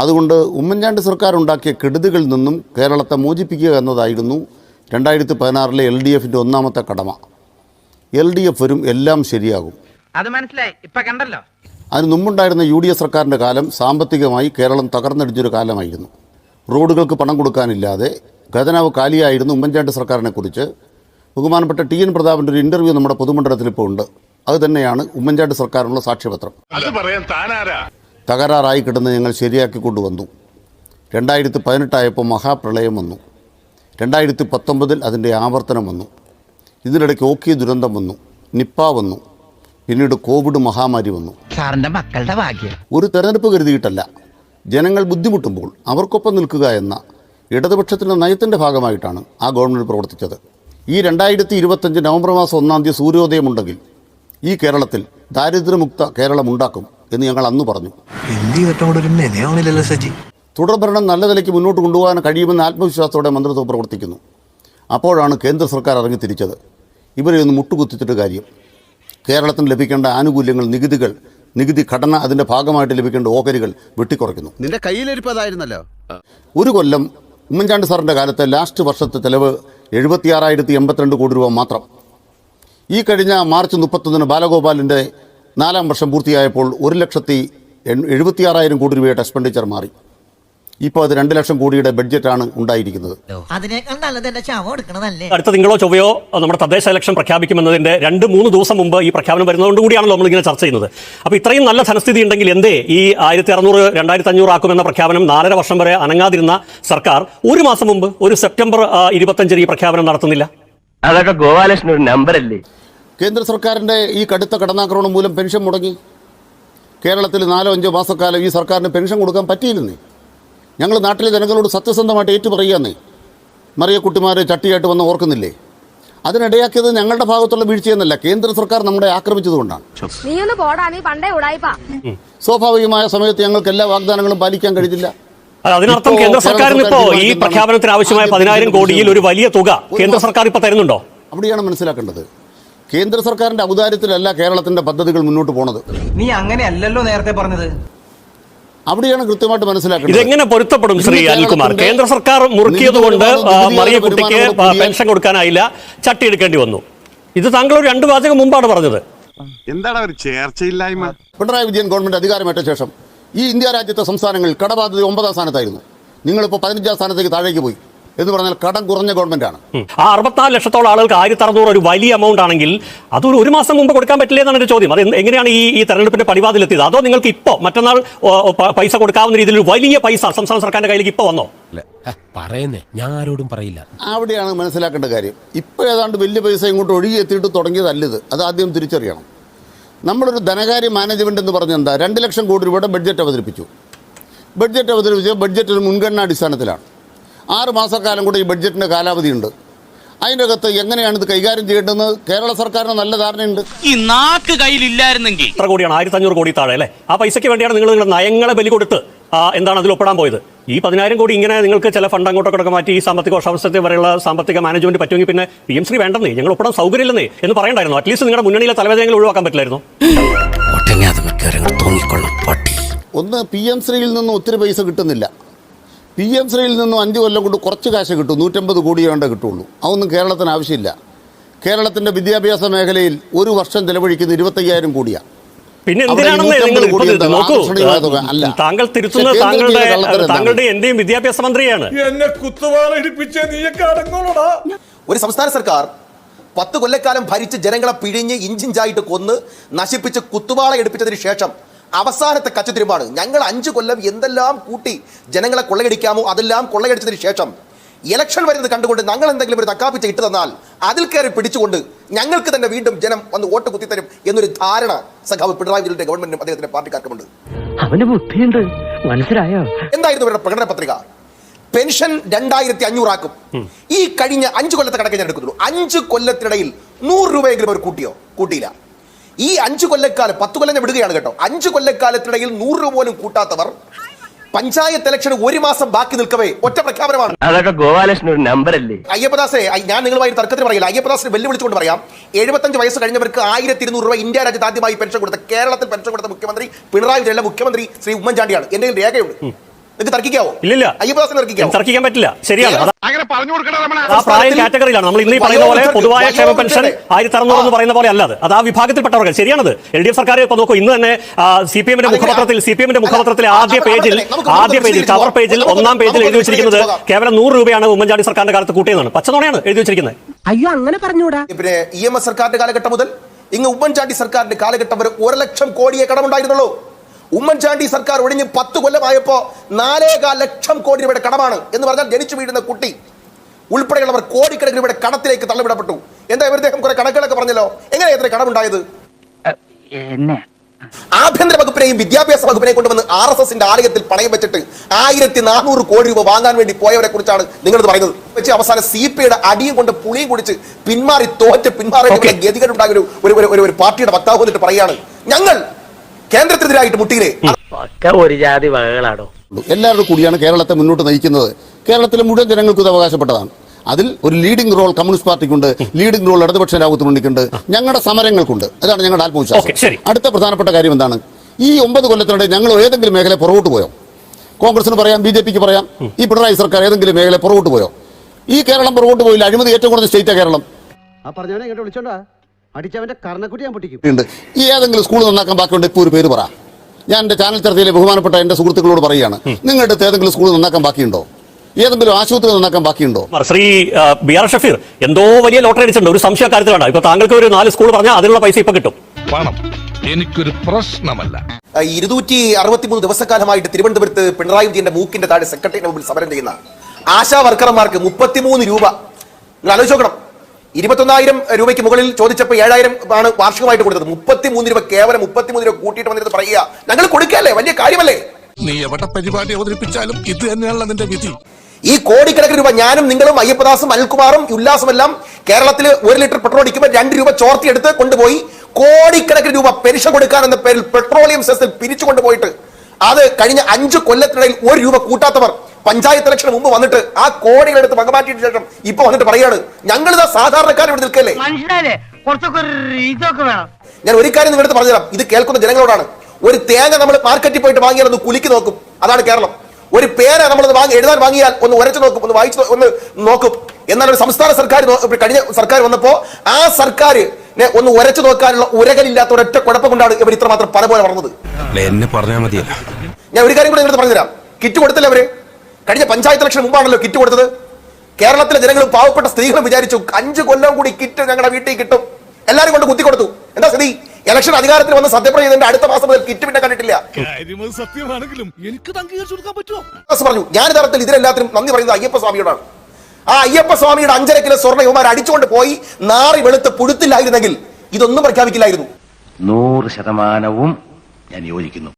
അതുകൊണ്ട് ഉമ്മൻചാണ്ടി സർക്കാർ ഉണ്ടാക്കിയ കെടുതികളിൽ നിന്നും കേരളത്തെ മോചിപ്പിക്കുക എന്നതായിരുന്നു രണ്ടായിരത്തി പതിനാറിലെ എൽ ഡി എഫിന്റെ ഒന്നാമത്തെ കടമ. എൽ ഡി എഫ് വരും എല്ലാം ശരിയാകും. അത് മനസ്സിലായി. ഇപ്പൊ കണ്ടല്ലോ. അതിന് മുമ്പുണ്ടായിരുന്ന യു ഡി എഫ് സർക്കാരിന്റെ കാലം സാമ്പത്തികമായി കേരളം തകർന്നടിച്ചൊരു കാലമായിരുന്നു. റോഡുകൾക്ക് പണം കൊടുക്കാനില്ലാതെ ഖജനാവ് കാലിയായിരുന്നു ഉമ്മൻചാണ്ടി സർക്കാരിനെ കുറിച്ച്. ബഹുമാനപ്പെട്ട ടി എൻ പ്രതാപിന്റെ ഒരു ഇന്റർവ്യൂ നമ്മുടെ പൊതുമണ്ഡലത്തിൽ ഇപ്പോൾ ഉണ്ട്. അത് തന്നെയാണ് ഉമ്മൻചാണ്ടി സർക്കാരിനുള്ള സാക്ഷ്യപത്രം. അത് പറയാൻ താനാരാ? തകരാറായി കിടന്ന് ഞങ്ങൾ ശരിയാക്കി കൊണ്ടുവന്നു. രണ്ടായിരത്തി പതിനെട്ടായപ്പോൾ മഹാപ്രളയം വന്നു. രണ്ടായിരത്തി പത്തൊമ്പതിൽ അതിന്റെ ആവർത്തനം വന്നു. ഇതിനിടയ്ക്ക് ഓക്കി ദുരന്തം വന്നു. നിപ്പ വന്നു. പിന്നീട് കോവിഡ് മഹാമാരി വന്നു. സാറിന്റെ മക്കളുടെ ഭാഗ്യം. ഒരു തെരഞ്ഞെടുപ്പ് കരുതിയിട്ടല്ല. ജനങ്ങൾ ബുദ്ധിമുട്ടുമ്പോൾ അവർക്കൊപ്പം നിൽക്കുക എന്ന ഇടതുപക്ഷത്തിന്റെ നയത്തിന്റെ ഭാഗമായിട്ടാണ് ആ ഗവൺമെന്റ് പ്രവർത്തിച്ചത്. ഈ രണ്ടായിരത്തി ഇരുപത്തഞ്ച് നവംബർ മാസം ഒന്നാം തീയതി സൂര്യോദയമുണ്ടെങ്കിൽ ഈ കേരളത്തിൽ ദാരിദ്ര്യമുക്ത കേരളം ഉണ്ടാക്കും എന്ന് ഞങ്ങൾ അന്ന് പറഞ്ഞു. തുടർഭരണം നല്ല നിലയ്ക്ക് മുന്നോട്ട് കൊണ്ടുപോകാൻ കഴിയുമെന്ന ആത്മവിശ്വാസത്തോടെ മന്ത്രിത്വം പ്രവർത്തിക്കുന്നു. അപ്പോഴാണ് കേന്ദ്ര സർക്കാർ ഇറങ്ങി തിരിച്ചത്. ഇവരെ ഒന്ന് മുട്ടുകുത്തിച്ചിട്ട് കാര്യം. കേരളത്തിന് ലഭിക്കേണ്ട ആനുകൂല്യങ്ങൾ നികുതികൾ നികുതി ഘടന അതിന്റെ ഭാഗമായിട്ട് ലഭിക്കേണ്ട ഓഹരികൾ വെട്ടിക്കുറയ്ക്കുന്നു. നിന്റെ കയ്യിലിരിപ്പതായിരുന്നല്ലോ ഒരു കൊല്ലം ഉമ്മൻചാണ്ടി സാറിന്റെ കാലത്തെ ലാസ്റ്റ് വർഷത്തെ ചെലവ് എഴുപത്തിയാറായിരത്തി എൺപത്തിരണ്ട് കോടി രൂപ മാത്രം. ഈ കഴിഞ്ഞ മാർച്ച് മുപ്പത്തൊന്നിന് ബാലഗോപാലിന്റെ നാലാം വർഷം പൂർത്തിയായപ്പോൾ ഒരു ലക്ഷത്തി എഴുപത്തിയാറായിരം കോടി രൂപയുടെ എക്സ്പെൻഡിച്ചർ മാറി. ഇപ്പോൾ അത് രണ്ട് ലക്ഷം കോടിയുടെ ബഡ്ജറ്റാണ് ഉണ്ടായിരിക്കുന്നത്. അടുത്ത തിങ്കളോ ചൊവ്വയോ നമ്മുടെ തദ്ദേശ ഇലക്ഷൻ പ്രഖ്യാപിക്കുമെന്നതിന്റെ രണ്ട് മൂന്ന് ദിവസം മുമ്പ് ഈ പ്രഖ്യാപനം വരുന്നതുകൊണ്ട് കൂടിയാണല്ലോ നമ്മൾ ഇങ്ങനെ ചർച്ച ചെയ്യുന്നത്. അപ്പോൾ ഇത്രയും നല്ല ധനസ്ഥിതി ഉണ്ടെങ്കിൽ എന്തേ ഈ ആയിരത്തി അറുന്നൂറ് രണ്ടായിരത്തി അഞ്ഞൂറ് ആക്കുമെന്ന പ്രഖ്യാപനം നാലര വർഷം വരെ അനങ്ങാതിരുന്ന സർക്കാർ ഒരു മാസം മുമ്പ് ഒരു സെപ്റ്റംബർ ഇരുപത്തഞ്ചിന് ഈ പ്രഖ്യാപനം നടത്തുന്നില്ല? അതൊക്കെ ഗോപാലകൃഷ്ണൻ ഒരു നമ്പർ അല്ലേ? കേന്ദ്ര സർക്കാരിന്റെ ഈ കടുത്ത കടന്നാക്രമണം മൂലം പെൻഷൻ മുടങ്ങി. കേരളത്തിൽ നാലോ അഞ്ചോ മാസക്കാലം ഈ സർക്കാരിന് പെൻഷൻ കൊടുക്കാൻ പറ്റിയില്ലെന്നേ ഞങ്ങൾ നാട്ടിലെ ജനങ്ങളോട് സത്യസന്ധമായിട്ട് ഏറ്റു പറയുകയെന്നേ മറിയക്കുട്ടിമാർ ചട്ടിയായിട്ട് വന്ന് ഓർക്കുന്നില്ലേ? അതിനിടയാക്കിയത് ഞങ്ങളുടെ ഭാഗത്തുള്ള വീഴ്ചയെന്നല്ല കേന്ദ്ര സർക്കാർ നമ്മുടെ ആക്രമിച്ചതുകൊണ്ടാണ്. നീ ഒന്ന് പോടാ നീ പണ്ടേ ഉടായിപ്പാ. സ്വാഭാവികമായ സമയത്ത് ഞങ്ങൾക്ക് എല്ലാ വാഗ്ദാനങ്ങളും പാലിക്കാൻ കഴിഞ്ഞില്ല. അതിനർത്ഥം കേന്ദ്ര സർക്കാരിന് ഇപ്പോ ഈ പ്രഖ്യാപനത്തിന് ആവശ്യമായ പതിനായിരം കോടിയിൽ ഒരു വലിയ തുക കേന്ദ്ര സർക്കാർ ഇപ്പൊ തരുന്നുണ്ടോ? അവിടെയാണ് മനസ്സിലാക്കേണ്ടത്. കേന്ദ്ര സർക്കാരിന്റെ ഔദാര്യത്തിലല്ല കേരളത്തിന്റെ പദ്ധതികൾ മുന്നോട്ട് പോണത്. നീ അങ്ങനെയല്ലല്ലോ നേരത്തെ പറഞ്ഞത്. അവിടെയാണ് കൃത്യമായിട്ട് മനസ്സിലാക്കുന്നത് ഇതെങ്ങനെ പൊരുത്തപ്പെടും ശ്രീ അനിൽകുമാർ കേന്ദ്ര സർക്കാർ മുറുക്കിയത് കൊണ്ട് മറിയ കുട്ടിക്ക് പെൻഷൻ കൊടുക്കാനായില്ല ചട്ടി എടുക്കേണ്ടി വന്നു. ഇത് താങ്കൾ ഒരു രണ്ട് വാചകം മുമ്പാണ് പറഞ്ഞത്. എന്താണ് ഒരു ചേർച്ചയില്ലായ്മ? പിണറായി വിജയൻ ഗവൺമെന്റ് അധികാരമേറ്റ ശേഷം ഈ ഇന്ത്യ രാജ്യത്തെ സംസ്ഥാനങ്ങൾ കടബാധ്യത ഒമ്പതാം സ്ഥാനത്തായിരുന്നു. നിങ്ങളിപ്പോൾ പതിനഞ്ചാം സ്ഥാനത്തേക്ക് താഴേക്ക് പോയി. എന്ന് പറഞ്ഞാൽ കടം കുറഞ്ഞ ഗവൺമെന്റാണ് ആണ്. ആ അറുപത്തിനാല് ലക്ഷത്തോളം ആളുകൾക്ക് ആയിരത്തി അറുന്നൂറ് ഒരു വലിയ എമൗണ്ട് ആണെങ്കിൽ അതൊരു ഒരു മാസം മുമ്പ് കൊടുക്കാൻ പറ്റില്ല എന്നാണ് എന്റെ ചോദ്യം. അത് എങ്ങനെയാണ് ഈ ഈ തെരഞ്ഞെടുപ്പിന്റെ പടിവാതിലെത്തിയത് അതോ നിങ്ങൾക്ക് ഇപ്പോൾ മറ്റന്നാൾ പൈസ കൊടുക്കാവുന്ന രീതിയിൽ ഒരു വലിയ പൈസ സംസ്ഥാന സർക്കാരിന്റെ കയ്യിലേക്ക് ഇപ്പോൾ വന്നോ? പറയുന്നേ. ഞാൻ ആരോടും പറയില്ല. അവിടെയാണ് മനസ്സിലാക്കേണ്ട കാര്യം. ഇപ്പോൾ ഏതാണ്ട് വലിയ പൈസ ഇങ്ങോട്ട് ഒഴുകി എത്തിയിട്ട് തുടങ്ങിയതല്ലിത് അത് ആദ്യം തിരിച്ചറിയണം. നമ്മളൊരു ധനകാര്യ മാനേജ്മെന്റ് എന്ന് പറഞ്ഞാൽ എന്താ? രണ്ട് ലക്ഷം കോടി രൂപയുടെ ബഡ്ജറ്റ് അവതരിപ്പിച്ചു. ബഡ്ജറ്റ് അവതരിപ്പിച്ച ബഡ്ജറ്റ് ഒരു മുൻഗണനാ അടിസ്ഥാനത്തിലാണ്. ആറ് മാസക്കാലം കൂടെ ഈ ബഡ്ജറ്റിന്റെ കാലാവധിയുണ്ട്. അതിന്റെ അകത്ത് എങ്ങനെയാണ് ഇത് കൈകാര്യം ചെയ്യേണ്ടതെന്ന് കേരള സർക്കാരിന് നല്ല ധാരണയുണ്ട്. ഈ നാക്ക് കയ്യിലില്ലായിരുന്നെങ്കിൽ എത്ര കോടിയാണ്. ആയിരത്തി അഞ്ഞൂറ് കോടി താഴെ അല്ലേ? ആ പൈസയ്ക്ക് വേണ്ടിയാണ് നിങ്ങൾ നിങ്ങളുടെ നയങ്ങളെ ബലി കൊടുത്ത് എന്താണ് അതിൽ ഒപ്പിടാൻ പോയത്? ഈ പതിനായിരം കോടി ഇങ്ങനെ നിങ്ങൾക്ക് ചില ഫണ്ട് അങ്ങോട്ടൊക്കെ മാറ്റി ഈ സാമ്പത്തിക വർഷാവസ്ഥത്തെ വരെയുള്ള സാമ്പത്തിക മാനേജ്മെന്റ് പറ്റുമെങ്കിൽ പിന്നെ പി എം ശ്രീ വേണ്ടെന്നേ ഞങ്ങൾ ഒപ്പിടാൻ സൗകര്യമില്ലെന്നേ എന്ന് പറയണ്ടായിരുന്നു. അറ്റ്ലീസ്റ്റ് നിങ്ങളുടെ മുന്നണിയിലെ തലവേദനകൾ ഒഴിവാക്കാൻ പറ്റില്ലായിരുന്നു. ഒന്ന് പി എം ശ്രീയിൽ നിന്നും ഒത്തിരി പൈസ കിട്ടുന്നില്ല. പി എം ശ്രീയിൽ നിന്നും അഞ്ച് കൊല്ലം കൊണ്ട് കുറച്ച് കാശ് കിട്ടും. നൂറ്റമ്പത് കോടി വേണ്ട കിട്ടുള്ളൂ. അതൊന്നും കേരളത്തിന് ആവശ്യമില്ല. കേരളത്തിന്റെ വിദ്യാഭ്യാസ മേഖലയിൽ ഒരു വർഷം ചെലവഴിക്കുന്ന ഇരുപത്തയ്യായിരം കോടിയാണ് പിന്നെ എന്തിനാണെന്ന് നിങ്ങൾ? നോക്കൂ. താങ്കൾ തിരുത്തുന്നത് താങ്കളുടെ? താങ്കളുടെ എന്റെയും വിദ്യാഭ്യാസ മന്ത്രിയാണ് എന്നെ കുത്തുവാള ഇടിപ്പിച്ച നീയൊക്കെ ഒരു സംസ്ഥാന സർക്കാർ പത്ത് കൊല്ലക്കാലം ഭരിച്ച് ജനങ്ങളെ പിഴിഞ്ഞ് ഇഞ്ചിഞ്ചായിട്ട് കൊന്ന് നശിപ്പിച്ച് കുത്തുവാള എടുപ്പിച്ചതിന് ശേഷം അവസാനത്തെ കച്ചത്തിരുമാണ് ഞങ്ങൾ അഞ്ച് കൊല്ലം എന്തെല്ലാം കൂട്ടി ജനങ്ങളെ കൊള്ളയടിക്കാമോ അതെല്ലാം കൊള്ളയടിച്ചതിന് ശേഷം ഇലക്ഷൻ വരുന്നത് കണ്ടുകൊണ്ട് ഞങ്ങൾ എന്തെങ്കിലും ഒരു തക്കാപ്പിച്ച ഇട്ട് തന്നാൽ അതിൽ കയറി പിടിച്ചുകൊണ്ട് ഞങ്ങൾക്ക് തന്നെ വീണ്ടും ജനം വന്ന് വോട്ട് കുത്തിത്തരും എന്നൊരു ധാരണ സഖാവ് പിണറായി വിജയന്റെ ഗവൺമെന്റിനും അദ്ദേഹത്തിന്റെ പാർട്ടിക്കാർക്കുമുണ്ട്. അവന് ബുദ്ധിയുണ്ട്. മനസ്സിലായോ? എന്തായിരുന്നു ഇവരുടെ പ്രകടന പത്രിക? പെൻഷൻ രണ്ടായിരത്തി അഞ്ഞൂറാക്കും ഈ കഴിഞ്ഞ അഞ്ച് കൊല്ലത്തെ കണക്ക് ഞാൻ എടുക്കുന്നുള്ളൂ. അഞ്ച് കൊല്ലത്തിനിടയിൽ നൂറ് രൂപയെങ്കിലും അവർ കൂട്ടിയോ? കൂട്ടിയില്ല. ഈ അഞ്ച് കൊല്ലക്കാലം പത്ത് കൊല്ലം ഞാൻ വിടുകയാണ് കേട്ടോ. അഞ്ച് കൊല്ലക്കാലത്തിനിടയിൽ നൂറ് രൂപ പോലും കൂട്ടാത്തവർ പഞ്ചായത്ത് ഇലക്ഷൻ ഒരു മാസം ബാക്കി നിൽക്കവേ. ഒറ്റ പ്രഖ്യാപനമാണ്. അതൊക്കെ ഗോപാലകൃഷ്ണൻ ഒരു നമ്പർ അല്ലേ അയ്യപ്പദാസേ ഞാൻ നിങ്ങളുമായി തർക്കത്തിന് പറയില്ല. അയ്യപ്പദാസിനെ വെല്ലുവിളിച്ചുകൊണ്ട് പറയാം. എഴുപത്തഞ്ച് വയസ്സ് കഴിഞ്ഞവർക്ക് ആയിരത്തി ഇരുന്നൂറ് രൂപ ഇന്ത്യ രാജ്യത്ത് ആദ്യമായി പെൻഷൻ കൊടുത്ത കേരളത്തിൽ പെൻഷൻ കൊടുത്ത മുഖ്യമന്ത്രി പിണറായി വിജയൻ മുഖ്യമന്ത്രി ശ്രീ ഉമ്മൻചാണ്ടിയാണ്. എന്തെങ്കിലും രേഖയുണ്ട്? നിങ്ങൾക്ക് തർക്കിക്കാവോ? ഇല്ലില്ല. അയ്യപ്പദാസിന് തർക്കിക്കാവോ? തർക്കിക്കാൻ പറ്റില്ല. ശരിയാണ്. അങ്ങനെ പറഞ്ഞു കൊടുക്കണ ആ പ്രായം കാറ്റഗറിയിലാണ്. നമ്മൾ ഇന്ന് ഈ പറയുന്ന പോലെ പൊതുവായ ക്ഷേമ പെൻഷൻ ആയിരത്തി അറുന്നൂറ് എന്ന് പറയുന്ന പോലെ അല്ല അത് ആ വിഭാഗത്തിൽപ്പെട്ടവർക്ക്. ശരിയാണത്. എൽ ഡി എഫ് സർക്കാർ ഇപ്പൊ നോക്കൂ ഇന്ന് തന്നെ സി പി എമ്മിന്റെ മുഖപത്രത്തിൽ സി പി എമ്മിന്റെ മുഖപത്രത്തിലെ ആദ്യ പേജിൽ ആദ്യ പേജിൽ കവർ പേജിൽ ഒന്നാം പേജിൽ എഴുതി വെച്ചിരിക്കുന്നത് കേവലം നൂറ് രൂപയാണ് ഉമ്മൻചാണ്ടി സർക്കാരിന്റെ കാലത്ത് കൂട്ടിയതാണ് പച്ചനുണയാണ് എഴുതി വെച്ചിരിക്കുന്നത്. അയ്യോ അങ്ങനെ പറഞ്ഞൂടാ. പിന്നെ ഇ എം എസ് സർക്കാരിന്റെ കാലഘട്ടം മുതൽ ഇങ്ങ് ഉമ്മൻചാണ്ടി സർക്കാരിന്റെ കാലഘട്ടം വരെ ഒരു ലക്ഷം കോടിയെ കടമുണ്ടായിരുന്നുള്ളൂ. ഉമ്മൻചാണ്ടി സർക്കാർ ഒഴിഞ്ഞ് പത്ത് കൊല്ലമായപ്പോൾ നാലേകാൽ ലക്ഷം കോടി രൂപയുടെ കടമാണ് എന്ന് പറഞ്ഞാൽ ജനിച്ചു വീഴുന്ന കുട്ടി ഉൾപ്പെടെയുള്ളവർ കോടിക്കണക്കിന് രൂപയുടെ കടത്തിലേക്ക് തള്ളിവിടപ്പെട്ടു. എന്താ ഇവരുദ്ദേഹം കുറെ കണക്കുകളൊക്കെ പറഞ്ഞല്ലോ? എങ്ങനെ എത്ര കടമുണ്ടായത്? ആഭ്യന്തര വകുപ്പിനെയും വിദ്യാഭ്യാസ വകുപ്പിനെയും കൊണ്ടുവന്ന് ആർ എസ് എസിന്റെ ആലയത്തിൽ പണയം വെച്ചിട്ട് ആയിരത്തി നാനൂറ് കോടി രൂപ വാങ്ങാൻ വേണ്ടി പോയവരെ കുറിച്ചാണ് നിങ്ങൾ പറയുന്നത്. വെച്ച് അവസാനം സി പി ഐയുടെ അടിയും കൊണ്ട് പുളിയും കുടിച്ച് പിന്മാറി തോറ്റ് പിന്മാറിയ ഗതികൾ ഗതികേടുണ്ടായ ഒരു ഒരു- ഒരു- ഒരു- ഒരു പാർട്ടിയുടെ വക്താവ് എന്നിട്ട് പറയാണ് ഞങ്ങൾ കേന്ദ്രത്തിനെതിരായിട്ട് മുട്ടിയില്ലേ? ഒക്കെ ഒരു ജാതി വകകളാണോ എല്ലാവരുടെ കൂടിയാണ് കേരളത്തെ മുന്നോട്ട് നയിക്കുന്നത്. കേരളത്തിലെ മുഴുവൻ ജനങ്ങൾക്കും ഇത് അവകാശപ്പെട്ടതാണ്. അതിൽ ഒരു ലീഡിംഗ് റോൾ കമ്മ്യൂണിസ്റ്റ് പാർട്ടിക്കുണ്ട്. ലീഡിംഗ് റോൾ ഇടതുപക്ഷ രാജ്യത്ത് മുന്നിക്കുണ്ട്. ഞങ്ങളുടെ സമരങ്ങൾക്കുണ്ട്. അതാണ് ഞങ്ങളുടെ ആത്മവിശ്വാസം. ശരി. അടുത്ത പ്രധാനപ്പെട്ട കാര്യം എന്താണ്? ഈ ഒമ്പത് കൊല്ലത്തിനിടെ ഞങ്ങൾ ഏതെങ്കിലും മേഖല പുറകോട്ട് പോയോ? കോൺഗ്രസിന് പറയാം ബി ജെ പിക്ക് പറയാം ഈ പിണറായി സർക്കാർ ഏതെങ്കിലും മേഖല പുറകോട്ട് പോയോ? ഈ കേരളം പുറകോട്ട് പോയില്ല. അഴിമതി ഏറ്റവും കൂടുതൽ സ്റ്റേറ്റാണ് കേരളം. ആ പറഞ്ഞവനെ ഇങ്ങോട്ട് വിളിച്ചോണ്ടാ. അടിച്ചവന്റെ കർണക്കുട്ടി ഞാൻ പൊട്ടിക്കും. ഈ ഏതെങ്കിലും സ്കൂൾ നന്നാക്കാൻ ബാക്കിയുണ്ട് ഇപ്പോൾ ഒരു പേര് പറ. ഞാൻ എന്റെ ചാനൽ ചർച്ചയിലെ ബഹുമാനപ്പെട്ട എന്റെ സുഹൃത്തുക്കളോട് പറയുകയാണ് നിങ്ങളുടെ അടുത്ത് ഏതെങ്കിലും സ്കൂൾ നന്നാക്കാൻ ബാക്കിയുണ്ടോ? ഏതെങ്കിലും ആശുപത്രി നന്നാക്കാൻ ബാക്കിയുണ്ടോ? ശ്രീ ബി ആർ ഷഫീർ എന്തോ വലിയ ലോട്ടറി അടിച്ചിട്ടുണ്ട്. ഒരു സംശയ കാര്യത്തിലാണ് ഇപ്പൊ താങ്കൾക്ക് ഒരു നാല് സ്കൂൾ പറഞ്ഞാൽ അതിനുള്ള പൈസ ഇപ്പൊ കിട്ടും. പണം എനിക്കൊരു പ്രശ്നമല്ല. ഇരുന്നൂറ്റി അറുപത്തിമൂന്ന് ദിവസക്കാലമായിട്ട് തിരുവനന്തപുരത്ത് പിണറായി വിജയന്റെ മൂക്കിന്റെ താഴെ സെക്രട്ടറിയുടെ മുമ്പിൽ സമരം ചെയ്യുന്ന ആശാ വർക്കർമാർക്ക് മുപ്പത്തിമൂന്ന് രൂപ. നിങ്ങൾ ആലോചിച്ച് നോക്കണം. ഇരുപത്തൊന്നായിരം രൂപയ്ക്ക് മുകളിൽ ചോദിച്ചപ്പോൾ ഏഴായിരം ആണ് വാർഷികമായിട്ട് കൊടുത്തത്. മുപ്പത്തിമൂന്ന് രൂപ കേവലം മുപ്പത്തിമൂന്ന് രൂപ കൂട്ടിയിട്ട് വന്നിട്ട് പറയുക. ഞങ്ങൾ കൊടുക്കല്ലേ വലിയ കാര്യമല്ലേ? നീ എവിടെ പരിപാടി അവതരിപ്പിച്ചാലും ഇത് തന്നെയാണല്ലോ നിന്റെ വിധി. ഈ കോടിക്കണക്കിന് രൂപ ഞാനും നിങ്ങളും അയ്യപ്പദാസും അൽകുമാറും ഉല്ലാസും എല്ലാം കേരളത്തിൽ ഒരു ലിറ്റർ പെട്രോൾ അടിക്കുമ്പോൾ രണ്ട് രൂപ ചോർത്തി ചോർത്തിയെടുത്ത് കൊണ്ടുപോയി കോടിക്കണക്കിന് രൂപ പെൻഷൻ കൊടുക്കാൻ എന്ന പേരിൽ പെട്രോളിയം സെസ്സിൽ പിരിച്ചു കൊണ്ടുപോയിട്ട് അത് കഴിഞ്ഞ അഞ്ച് കൊല്ലത്തിനിടയിൽ ഒരു രൂപ കൂട്ടാത്തവർ പഞ്ചായത്ത് ഇലക്ഷന് മുമ്പ് വന്നിട്ട് ആ കോടികൾ എടുത്ത് വകമാറ്റിയതിനു ശേഷം ഇപ്പൊ വന്നിട്ട് പറയാണ് ഞങ്ങൾ ഇതാ സാധാരണക്കാർ ഇവിടെ നിൽക്കല്ലേ? മനസ്സിലായില്ലേ കുറച്ചൊക്കെ ഒരു ഇതൊക്കെ വേണം. ഞാൻ ഒരു കാര്യം നിങ്ങളുടെ പറഞ്ഞുതരാം. ഇത് കേൾക്കുന്ന ജനങ്ങളോടാണ്. ഒരു തേങ്ങ നമ്മൾ മാർക്കറ്റിൽ പോയിട്ട് വാങ്ങിയാൽ ഒന്ന് കുലുക്കി നോക്കും. അതാണ് കേരളം. ഒരു പേന നമ്മൾ വാങ്ങി എഴുതാൻ വാങ്ങിയാൽ ഒന്ന് ഉരച്ചു നോക്കും ഒന്ന് വായിച്ചു ഒന്ന് നോക്കും. എന്നാൽ ഒരു സംസ്ഥാന സർക്കാർ കഴിഞ്ഞ സർക്കാർ വന്നപ്പോ ആ സർക്കാർ ഒന്ന് ഉരച്ചു നോക്കാനുള്ള ഉരകലില്ലാത്ത ഒരൊറ്റ കുഴപ്പം കൊണ്ടാണ് ഇവർ ഇത്രമാത്രം പല പോലെ വളർന്നത് എന്നെ പറഞ്ഞാ മതിയല്ല. ഞാൻ ഒരു കാര്യം കൂടെ നിങ്ങളുടെ പറഞ്ഞുതരാം. കിറ്റ് കൊടുത്തില്ല അവർ? കഴിഞ്ഞ പഞ്ചായത്ത് ഇലക്ഷൻ മുമ്പാണല്ലോ കിറ്റ് കൊടുത്തത്. കേരളത്തിലെ ജനങ്ങൾ പാവപ്പെട്ട സ്ത്രീകളും വിചാരിച്ചു അഞ്ച് കൊല്ലം കൂടി കിറ്റ് ഞങ്ങളുടെ വീട്ടിൽ കിട്ടും. എല്ലാരും കൊണ്ട് കുത്തി കൊടുത്തു. എന്താ സ്ഥിതി? ഇലക്ഷൻ അധികാരത്തിൽ വന്ന് സത്യപ്രതിജ്ഞ ചെയ്തതിന്റെ അടുത്ത മാസം മുതൽ കിറ്റ് പിന്നെ കണ്ടിട്ടില്ല. സത്യമാണെങ്കിലും എനിക്ക് പറഞ്ഞു ഞാൻ തരത്തിൽ ഇതിനെല്ലാത്തിനും നന്ദി പറയുന്നത് അയ്യപ്പ സ്വാമിയോടാണ്. ആ അയ്യപ്പ സ്വാമിയുടെ അഞ്ചര കിലോ സ്വർണ യുവമാർ അടിച്ചുകൊണ്ട് പോയി നാറി വെളുത്ത് പുഴുത്തില്ലായിരുന്നെങ്കിൽ ഇതൊന്നും പ്രഖ്യാപിക്കില്ലായിരുന്നു. നൂറ് ശതമാനവും ഞാൻ യോജിക്കുന്നു.